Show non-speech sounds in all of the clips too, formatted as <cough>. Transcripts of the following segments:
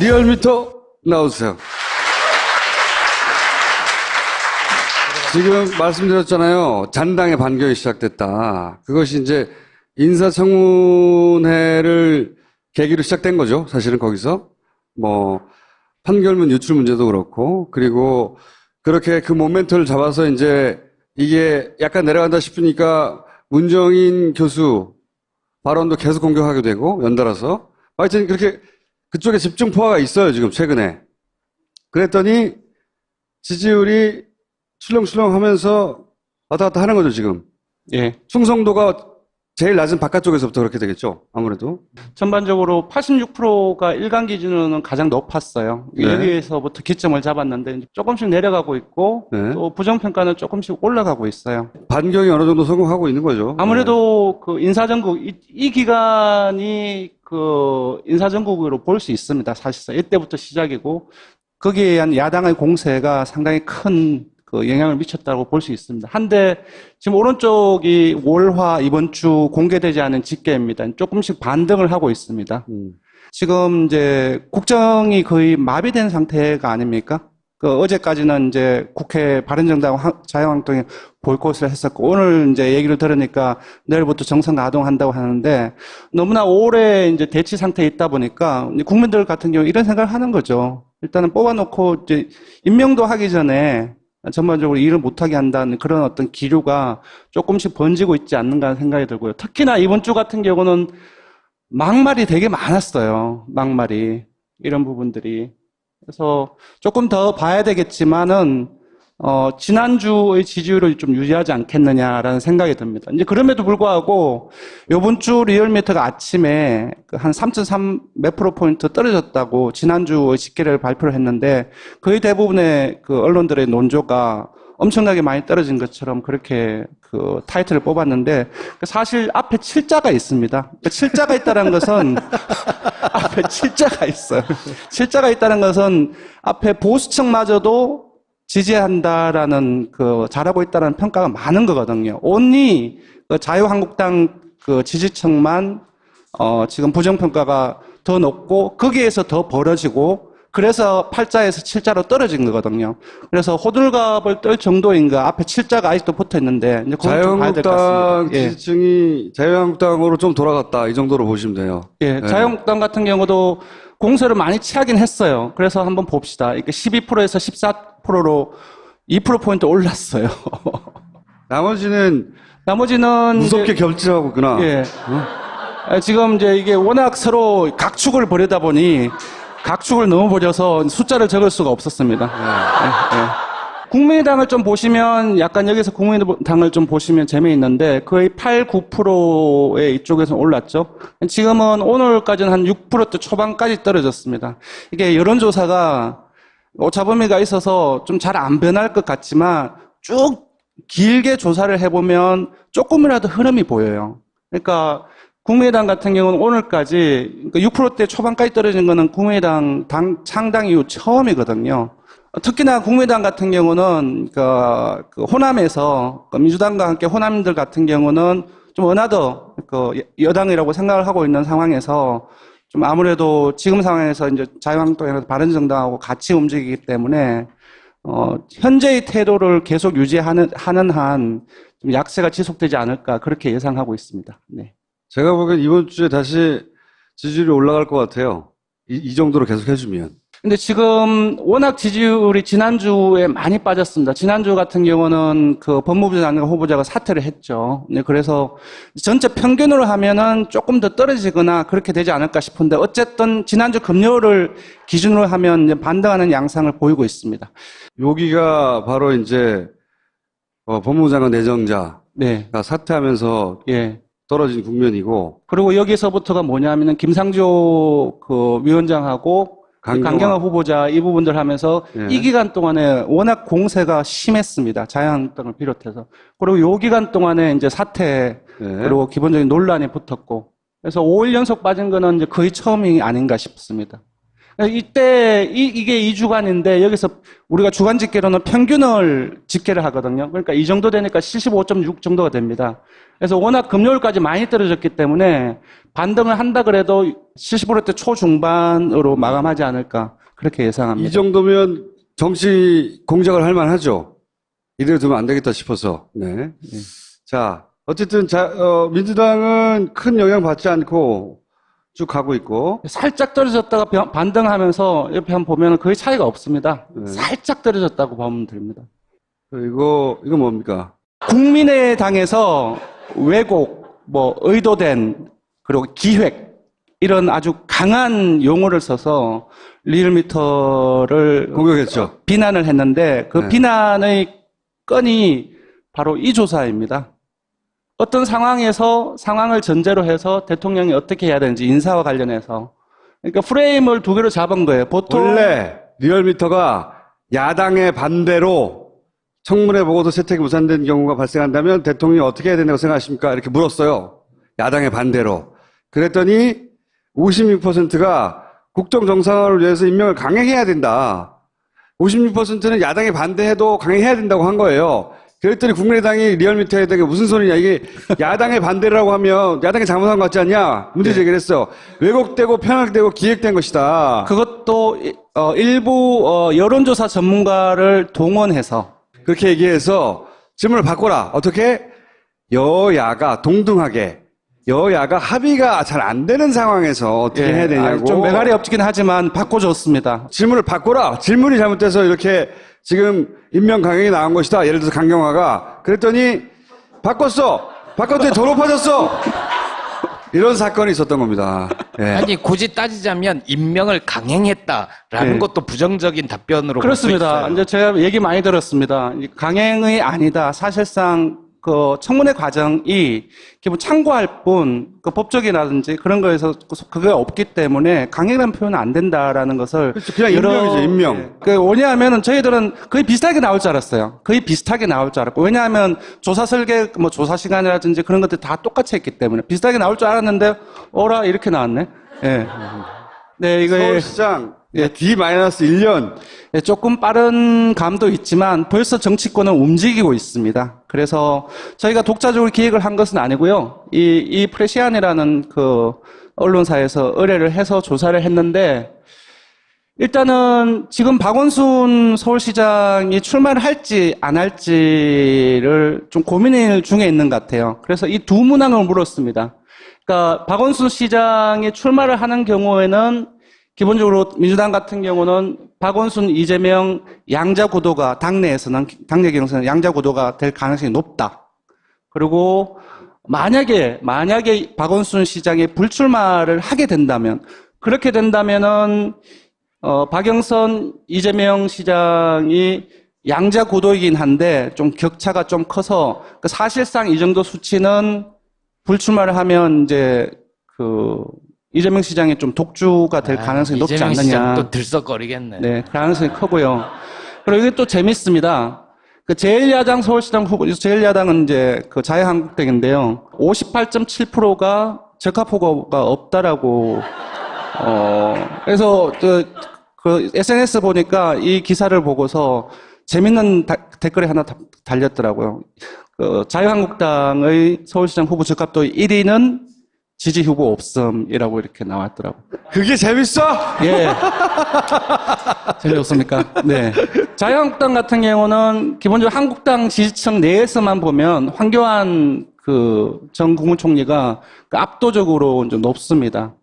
리얼미터 나오세요. 지금 말씀드렸잖아요. 잔당의 반격이 시작됐다. 그것이 이제 인사청문회를 계기로 시작된 거죠. 사실은 거기서. 뭐, 판결문 유출 문제도 그렇고, 그리고 그렇게 그 모멘트를 잡아서 이제 이게 약간 내려간다 싶으니까 문정인 교수 발언도 계속 공격하게 되고, 연달아서. 하여튼 그렇게 그쪽에 집중 포화가 있어요, 지금 최근에. 그랬더니 지지율이 출렁출렁 하면서 왔다 갔다 하는 거죠, 지금. 예. 충성도가 제일 낮은 바깥쪽에서부터 그렇게 되겠죠, 아무래도. 전반적으로 86%가 일간 기준으로는 가장 높았어요. 네. 여기에서부터 기점을 잡았는데 조금씩 내려가고 있고 네. 또 부정평가는 조금씩 올라가고 있어요. 반경이 어느 정도 성공하고 있는 거죠. 아무래도 그 인사정국 이, 이 기간이 그 인사정국으로 볼 수 있습니다. 사실상 이때부터 시작이고 거기에 의한 야당의 공세가 상당히 큰 그 영향을 미쳤다고 볼 수 있습니다. 한데 지금 오른쪽이 월화 이번 주 공개되지 않은 집계입니다. 조금씩 반등을 하고 있습니다. 네. 음. 지금 이제 국정이 거의 마비된 상태가 아닙니까? 그 어제까지는 이제 국회 바른정당 화- 자유한국당이 보이콧을 했었고 오늘 이제 얘기를 들으니까 내일부터 정상 가동한다고 하는데 너무나 오래 이제 대치 상태에 있다 보니까 국민들 같은 경우 이런 생각을 하는 거죠. 일단은 뽑아놓고 이제 임명도 하기 전에 전반적으로 일을 못하게 한다는 그런 어떤 기류가 조금씩 번지고 있지 않는가 하는 생각이 들고요. 특히나 이번 주 같은 경우는 막말이 되게 많았어요. 막말이. 이런 부분들이. 그래서 조금 더 봐야 되겠지만은, 어, 지난주의 지지율을 좀 유지하지 않겠느냐라는 생각이 듭니다. 이제 그럼에도 불구하고, 요번 주 리얼미터가 아침에 그한 3.3 몇 프로 포인트 떨어졌다고 지난주의 집계를 발표를 했는데, 거의 대부분의 그 언론들의 논조가 엄청나게 많이 떨어진 것처럼 그렇게 그 타이틀을 뽑았는데 사실 앞에 칠자가 있습니다. 그 칠자가 있다는 것은 <laughs> 앞에 칠자가 있어요. 칠자가 있다는 것은 앞에 보수층마저도 지지한다라는 그 잘하고 있다는 평가가 많은 거거든요. 온리 그 자유한국당 그 지지층만 어 지금 부정평가가 더 높고 거기에서 더 벌어지고 그래서 팔자에서 칠자로 떨어진 거거든요. 그래서 호들갑을 떨 정도인가 앞에 칠자가 아직도 붙어 있는데 이제 자유한국당. 예. 지지층이 자유한국당으로 좀 돌아갔다. 이 정도로 보시면 돼요. 예, 네. 자유한국당 같은 경우도 공세를 많이 취하긴 했어요. 그래서 한번 봅시다. 이게 12%에서 14% 로 2%포인트 올랐어요. <laughs> 나머지는 나머지는. 무섭게 이제- 결집하고 있구나. 예. 아, 지금 이제 이게 워낙 서로 각축을 벌이다 보니 각축을 너무 벌여서 숫자를 적을 수가 없었습니다. 예, 예. 국민의당을 좀 보시면 약간 여기서 국민의당을 좀 보시면 재미있는데 거의 8, 9%의 이쪽에서 올랐죠. 지금은 오늘까지는 한 6%대 초반까지 떨어졌습니다. 이게 여론조사가 오차범위가 있어서 좀 잘 안 변할 것 같지만 쭉 길게 조사를 해보면 조금이라도 흐름이 보여요. 그러니까 국민의당 같은 경우는 오늘까지 그러니까 6%대 초반까지 떨어진 거는 국민의당 당 창당 이후 처음이거든요. 특히나 국민의당 같은 경우는 그, 그 호남에서 그 민주당과 함께 호남들 같은 경우는 좀 어나더 그 여당이라고 생각을 하고 있는 상황에서 좀 아무래도 지금 상황에서 이제 자유한국당이나 바른정당하고 같이 움직이기 때문에 어, 현재의 태도를 계속 유지하는 하는 한 좀 약세가 지속되지 않을까 그렇게 예상하고 있습니다. 네. 제가 보기엔 이번 주에 다시 지지율이 올라갈 것 같아요. 이, 이 정도로 계속 해주면. 근데 지금 워낙 지지율이 지난주에 많이 빠졌습니다. 지난주 같은 경우는 그 법무부 장관 후보자가 사퇴를 했죠. 네, 그래서 전체 평균으로 하면은 조금 더 떨어지거나 그렇게 되지 않을까 싶은데 어쨌든 지난주 금요일을 기준으로 하면 이제 반등하는 양상을 보이고 있습니다. 여기가 바로 이제 어, 법무부 장관 내정자가 네. 사퇴하면서 예. 떨어진 국면이고 그리고 여기서부터가 뭐냐면은 김상조 그 위원장하고 강경화. 강경화 후보자 이 부분들 하면서 예. 이 기간 동안에 워낙 공세가 심했습니다. 자유한국당을 비롯해서. 그리고 요 기간 동안에 이제 사태 네. 그리고 기본적인 논란이 붙었고 그래서 5일 연속 빠진 거는 이제 거의 처음이 아닌가 싶습니다. 이때 이, 이게 2주간인데 여기서 우리가 주간 집계로는 평균을 집계를 하거든요. 그러니까 이 정도 되니까 75.6 정도가 됩니다. 그래서 워낙 금요일까지 많이 떨어졌기 때문에 반등을 한다 그래도 70%대 초중반으로 마감하지 않을까 그렇게 예상합니다. 이 정도면 정치 공작을 할 만하죠. 이대로 두면 안 되겠다 싶어서. 네. 자, 어쨌든 자, 어, 민주당은 큰 영향 받지 않고 쭉 가고 있고. 살짝 떨어졌다가 변- 반등하면서 옆에 한번 보면 거의 차이가 없습니다. 네. 살짝 떨어졌다고 보면 됩니다. 그리고 이거 뭡니까? 국민의당에서 왜곡, 뭐 의도된 그리고 기획 이런 아주 강한 용어를 써서 리얼미터를 공격했죠. 비난을 했는데 그 네. 비난의 건이 바로 이 조사입니다. 어떤 상황에서 상황을 전제로 해서 대통령이 어떻게 해야 되는지 인사와 관련해서 그러니까 프레임을 두 개로 잡은 거예요. 보통 원래 리얼미터가 야당의 반대로 청문회 보고도 채택이 무산된 경우가 발생한다면 대통령이 어떻게 해야 된다고 생각하십니까? 이렇게 물었어요. 야당의 반대로. 그랬더니 56%가 국정정상화를 위해서 임명을 강행해야 된다. 56%는 야당이 반대해도 강행해야 된다고 한 거예요. 그랬더니 국민의당이 리얼미터에 대해 무슨 소리냐. 이게 야당의 반대라고 하면 야당이 잘못한 것 같지 않냐. 문제 제기를 했어. 왜곡되고 편향되고 기획된 것이다. 그것도 이- 어, 일부 어, 여론조사 전문가를 동원해서 그렇게 얘기해서 질문을 바꿔라. 어떻게? 여야가 동등하게 여야가 합의가 잘 안 되는 상황에서 어떻게 예, 해야 되냐고. 아, 좀 매갈이 없긴 하지만 바꿔줬습니다. 질문을 바꿔라. 질문이 잘못돼서 이렇게 지금 임명 강행이 나온 것이다. 예를 들어서 강경화가 그랬더니 바꿨어. 바꿨더니 더 높아졌어. 이런 사건이 있었던 겁니다. 예. 아니 굳이 따지자면 임명을 강행했다라는 네. 것도 부정적인 답변으로 그렇습니다. 이제 제가 얘기 많이 들었습니다. 이 강행이 아니다. 사실상 그 청문회 과정이 기본 참고할 뿐, 그 법적이라든지 그런 거에서 그게 없기 때문에 강행이라는 표현은 안 된다라는 것을. 그렇죠. 그냥 임명이죠, 임명. 예. 그 뭐냐면은 저희들은 거의 비슷하게 나올 줄 알았어요. 거의 비슷하게 나올 줄 알았고. 왜냐하면 조사 설계, 뭐 조사 시간이라든지 그런 것들 다 똑같이 했기 때문에 비슷하게 나올 줄 알았는데, 어라, 이렇게 나왔네. 예. 네, 이거. 서울시장 예. D-1년 예, 조금 빠른 감도 있지만 벌써 정치권은 움직이고 있습니다. 그래서 저희가 독자적으로 기획을 한 것은 아니고요. 이, 이 프레시안이라는 그 언론사에서 의뢰를 해서 조사를 했는데 일단은 지금 박원순 서울시장이 출마를 할지 안 할지를 좀 고민 중에 있는 것 같아요. 그래서 이 두 문항을 물었습니다. 그러니까 박원순 시장이 출마를 하는 경우에는 기본적으로 민주당 같은 경우는 박원순, 이재명 양자 구도가 당내에서는 당내 경선은 양자 구도가 될 가능성이 높다. 그리고 만약에 만약에 박원순 시장이 불출마를 하게 된다면 그렇게 된다면은 어, 박영선, 이재명 시장이 양자 구도이긴 한데 좀 격차가 좀 커서 그 사실상 이 정도 수치는 불출마를 하면 이제 그 이재명 시장이 좀 독주가 될 가능성이 높지 아, 않느냐. 또 들썩거리겠네. 네, 가능성이 크고요. 그리고 이게 또 재밌습니다. 그 제1야당 서울시장 후보, 제1야당은 이제 그 자유한국당인데요. 58.7%가 적합 후보가 없다라고, 어, 그래서 그, 그 SNS 보니까 이 기사를 보고서 재밌는 다- 댓글이 하나 다- 달렸더라고요. 그 자유한국당의 서울시장 후보 적합도 1위는 지지 후보 없음이라고 이렇게 나왔더라고요. 그게 재밌어? 예. <laughs> 재미없습니까? 네. 자유한국당 같은 경우는 기본적으로 한국당 지지층 내에서만 보면 황교안 그 전 국무총리가 그 압도적으로 좀 높습니다.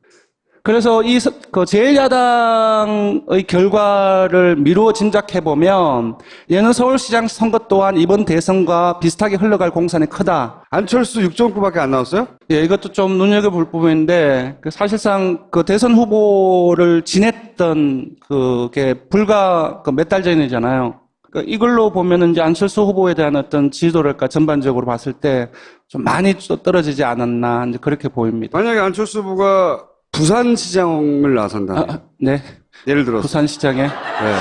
그래서 이 서- 그 제1야당의 결과를 미루어 짐작해 보면 얘는 서울시장 선거 또한 이번 대선과 비슷하게 흘러갈 공산이 크다. 안철수 6.9밖에 안 나왔어요? 예, 이것도 좀 눈여겨볼 부분인데, 그 사실상 그 대선 후보를 지냈던 그게 불과 그 몇 달 전이잖아요. 그 이걸로 보면은 이제 안철수 후보에 대한 어떤 지지도랄까 전반적으로 봤을 때 좀 많이 또 떨어지지 않았나, 이제 그렇게 보입니다. 만약에 안철수 후보가 부산시장을 나선다. 아, 아, 네. 예를 들어서. 부산시장에. 네.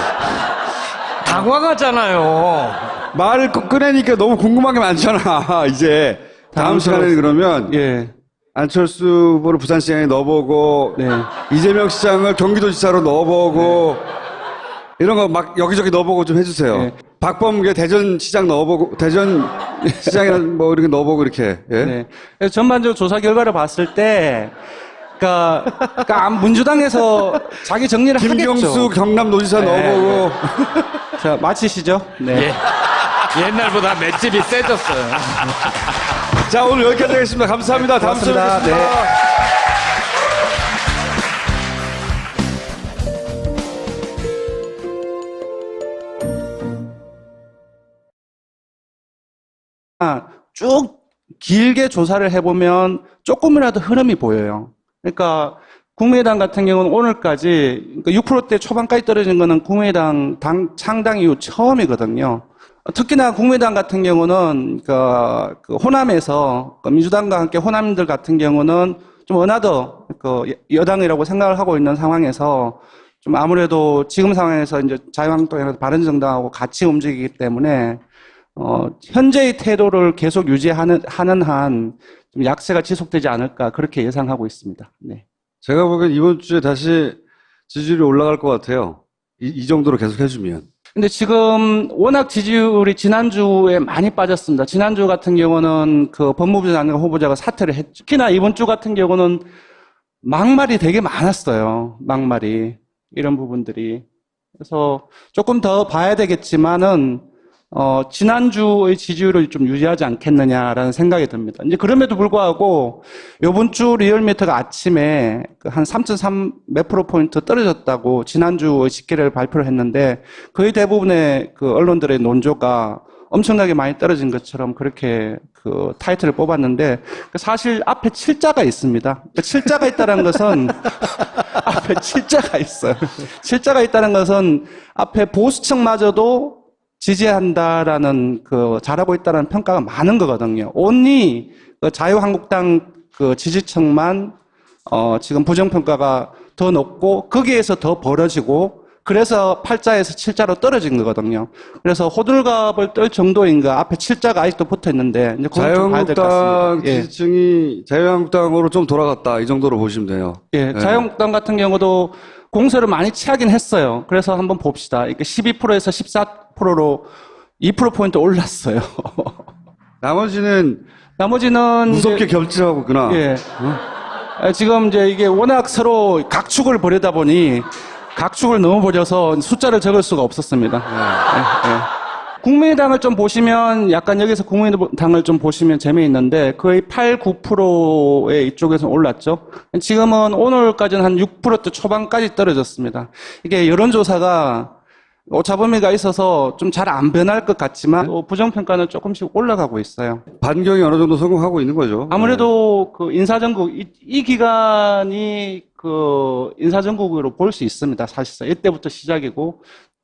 당황하잖아요. 말을 꺼- 꺼내니까 너무 궁금한 게 많잖아, <laughs> 이제. 다음 당황스러워. 시간에 그러면 예. 안철수 후보를 부산시장에 넣어보고 네. 이재명 시장을 경기도지사로 넣어보고 이런 거 막 여기저기 넣어보고 좀 해주세요. 네. 박범계 대전시장 넣어보고 대전 <laughs> 시장이나 뭐 이렇게 넣어보고 이렇게 예? 네. 전반적으로 조사 결과를 봤을 때, 그러니까, 그러니까 민주당에서 자기 정리를 김경수 하겠죠. 경남도지사 네. 넣어보고 <laughs> 자, 마치시죠. 네. 예. 옛날보다 맷집이 세졌어요. 자 오늘 여기까지 하겠습니다. 감사합니다. 다음 주에. 뵙겠습니다. 네. 아, 쭉 길게 조사를 해보면 조금이라도 흐름이 보여요. 그러니까 국민의당 같은 경우는 오늘까지 그러니까 6%대 초반까지 떨어진 거는 국민의당 당 창당 이후 처음이거든요. 특히나 국민의당 같은 경우는 그러니까 그 호남에서 그 민주당과 함께 호남들 같은 경우는 좀 어나더 그 여당이라고 생각을 하고 있는 상황에서 좀 아무래도 지금 상황에서 이제 자유한국당이나 바른정당하고 같이 움직이기 때문에 어, 현재의 태도를 계속 유지하는 하는 한 좀 약세가 지속되지 않을까 그렇게 예상하고 있습니다. 네. 제가 보기엔 이번 주에 다시 지지율이 올라갈 것 같아요. 이, 이 정도로 계속 해주면. 근데 지금 워낙 지지율이 지난주에 많이 빠졌습니다. 지난주 같은 경우는 그 법무부 장관 후보자가 사퇴를 했죠. 특히나 이번 주 같은 경우는 막말이 되게 많았어요. 막말이. 이런 부분들이. 그래서 조금 더 봐야 되겠지만은, 어, 지난주의 지지율을 좀 유지하지 않겠느냐라는 생각이 듭니다. 이제 그럼에도 불구하고, 요번 주 리얼미터가 아침에 그한 3.3 몇 프로 포인트 떨어졌다고 지난주의 집계를 발표를 했는데, 거의 대부분의 그 언론들의 논조가 엄청나게 많이 떨어진 것처럼 그렇게 그 타이틀을 뽑았는데, 그 사실 앞에 칠자가 있습니다. 그 칠자가 있다는 것은, <laughs> 앞에 칠자가 있어요. 칠자가 있다는 것은 앞에 보수층마저도 지지한다라는 그 잘하고 있다는 평가가 많은 거거든요. 온리 그 자유한국당 그 지지층만 어 지금 부정평가가 더 높고 거기에서 더 벌어지고 그래서 팔자에서 칠자로 떨어진 거거든요. 그래서 호들갑을 떨 정도인가 앞에 칠자가 아직도 붙어 있는데 이제 자유한국당. 예. 지지층이 자유한국당으로 좀 돌아갔다. 이 정도로 보시면 돼요. 예, 자유한국당 같은 경우도 공세를 많이 취하긴 했어요. 그래서 한번 봅시다. 이게 12%에서 14%로 2%포인트 올랐어요. <laughs> 나머지는 나머지는. 무섭게 겹치하고 있구나. 예. 아, 지금 이제 이게 워낙 서로 각축을 벌이다 보니 각축을 너무 벌여서 숫자를 적을 수가 없었습니다. 예, 예. 국민의당을 좀 보시면 약간 여기서 국민의당을 좀 보시면 재미있는데 거의 8, 9%의 이쪽에서 올랐죠. 지금은 오늘까지는 한 6%대 초반까지 떨어졌습니다. 이게 여론조사가 오차범위가 있어서 좀 잘 안 변할 것 같지만 또 부정평가는 조금씩 올라가고 있어요. 반경이 어느 정도 성공하고 있는 거죠. 아무래도 그 인사정국 이, 이 기간이 그 인사정국으로 볼 수 있습니다. 사실상 이때부터 시작이고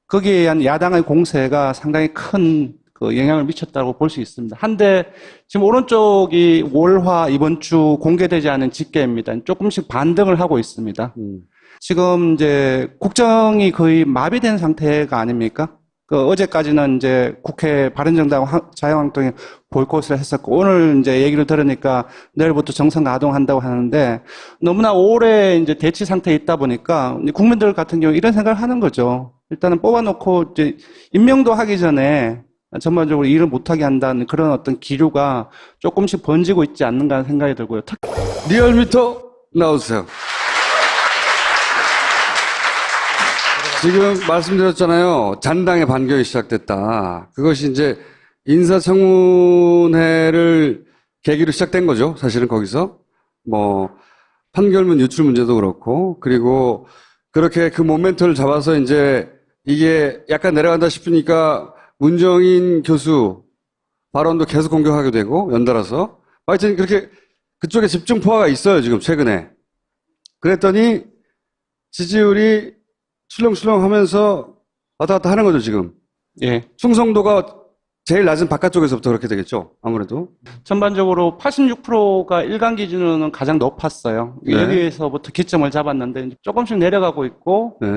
거기에 의한 야당의 공세가 상당히 큰 그 영향을 미쳤다고 볼 수 있습니다. 한데 지금 오른쪽이 월화 이번 주 공개되지 않은 집계입니다. 조금씩 반등을 하고 있습니다. 음. 지금 이제 국정이 거의 마비된 상태가 아닙니까? 그 어제까지는 이제 국회 바른정당 화- 자유한국당이 보이콧을 했었고 오늘 이제 얘기를 들으니까 내일부터 정상 가동한다고 하는데 너무나 오래 이제 대치 상태에 있다 보니까 국민들 같은 경우 이런 생각을 하는 거죠. 일단은 뽑아놓고 이제 임명도 하기 전에 전반적으로 일을 못하게 한다는 그런 어떤 기류가 조금씩 번지고 있지 않는가 하는 생각이 들고요. 특- 리얼미터 나오세요. 지금 말씀드렸잖아요. 잔당의 반격이 시작됐다. 그것이 이제 인사청문회를 계기로 시작된 거죠. 사실은 거기서. 뭐, 판결문 유출 문제도 그렇고, 그리고 그렇게 그 모멘트를 잡아서 이제 이게 약간 내려간다 싶으니까 문정인 교수 발언도 계속 공격하게 되고, 연달아서. 하여튼 그렇게 그쪽에 집중 포화가 있어요, 지금 최근에. 그랬더니 지지율이 출렁출렁 하면서 왔다 갔다 하는 거죠, 지금. 예. 충성도가 제일 낮은 바깥쪽에서부터 그렇게 되겠죠, 아무래도. 전반적으로 86%가 일간 기준으로는 가장 높았어요. 네. 여기에서부터 기점을 잡았는데 조금씩 내려가고 있고 네.